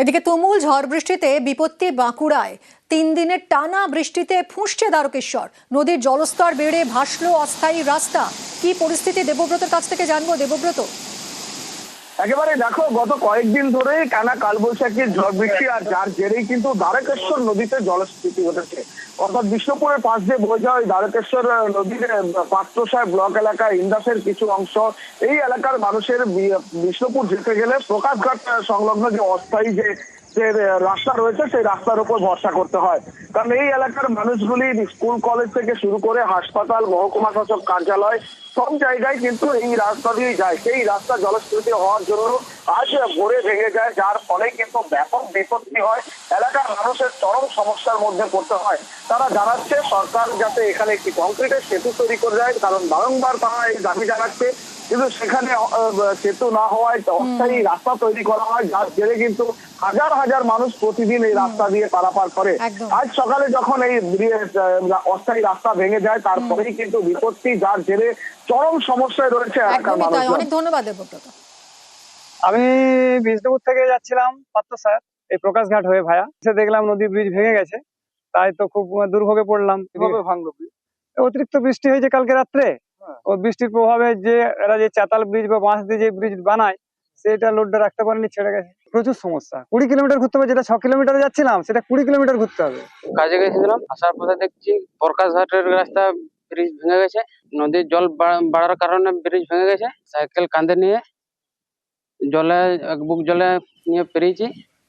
এদিকে তুমুল ঝড় বৃষ্টিতে বিপত্তি বাঁকুড়ায়। তিন দিনের টানা বৃষ্টিতে ফুঁসছে দ্বারকেশ্বর। নদীর জলস্তর বেড়ে ভাসলো অস্থায়ী রাস্তা। কি পরিস্থিতি? দেবব্রতের কাছ থেকে জানব। দেবব্রত? একেবারে দেখো, গত কয়েকদিন ধরে টানা কালবৈশাখীর ঝড় বৃষ্টি আর যার জেরেই কিন্তু দ্বারকেশ্বর নদীতে জলস্ফীতি ঘটেছে। অর্থাৎ বিষ্ণুপুরের পাশ দিয়ে বয়ে যাওয়া ওই দ্বারকেশ্বর নদীর পাত্রসায় ব্লক এলাকা ইন্দাসের কিছু অংশ, এই এলাকার মানুষের বিষ্ণুপুর যেতে গেলে প্রকাশঘাট সংলগ্ন যে অস্থায়ী যে যে রাস্তা রয়েছে, সেই রাস্তার উপর ভরসা করতে হয়। কারণ এই এলাকার মানুষগুলি স্কুল, কলেজ থেকে শুরু করে হাসপাতাল, মহকুমা শাসক কার্যালয়, সব জায়গায় কিন্তু এই রাস্তা দিয়ে যায়। সেই রাস্তা জলস্ফীতি হওয়ার জন্য আজ ভোরে ভেঙে যায়, যার ফলে কিন্তু ব্যাপক বিপত্তি হয়। এলাকার মানুষের চরম সমস্যার মধ্যে পড়তে হয়। তারা জানাচ্ছে, সরকার যাতে এখানে একটি কংক্রিটের সেতু তৈরি করে দেয়, কারণ বারংবার তারা এই দাবি জানাচ্ছে। কিন্তু সেখানে সেতু না হওয়ায় অস্থায়ী রাস্তা তৈরি করা হয় যার জেরে কিন্তু হাজার হাজার মানুষ প্রতিদিন এই রাস্তা দিয়ে পারাপার করে। আজ সকালে যখন এই অস্থায়ী রাস্তা ভেঙে যায় তারপরেই কিন্তু বিপত্তি যার জেরে চরম সমস্যায় রয়েছে এলাকার মানুষজন। অনেক ধন্যবাদ আমি বিষ্ণুপুর থেকে যাচ্ছিলাম পাত্র স্যার এই প্রকাশঘাট হয়ে ভায়া। সে দেখলাম নদী ব্রিজ ভেঙে গেছে তাই তো খুব দুর্ভোগে পড়লাম। কীভাবে ভাঙলো অতিরিক্ত বৃষ্টি হয়েছে কালকে রাত্রে। ও বৃষ্টির প্রভাবে যে এরা যে চাতাল ব্রিজ বা বাঁশ দিয়ে যে ব্রিজ বানায় সেটা লোডটা রাখতে পারেনি ছেড়ে গেছে। প্রচুর সমস্যা। কুড়ি কিলোমিটার ঘুরতে হবে যেটা ছ কিলোমিটার যাচ্ছিলাম সেটা কুড়ি কিলোমিটার ঘুরতে হবে। কাজে গেছিলাম আসার পথে দেখছি প্রকাশঘাটের রাস্তা ব্রিজ ভেঙে গেছে নদীর জল বাড়ার কারণে ব্রিজ ভেঙে গেছে সাইকেল কাঁধে নিয়ে জলে এক বুক জলে নিয়ে পেরিয়েছি।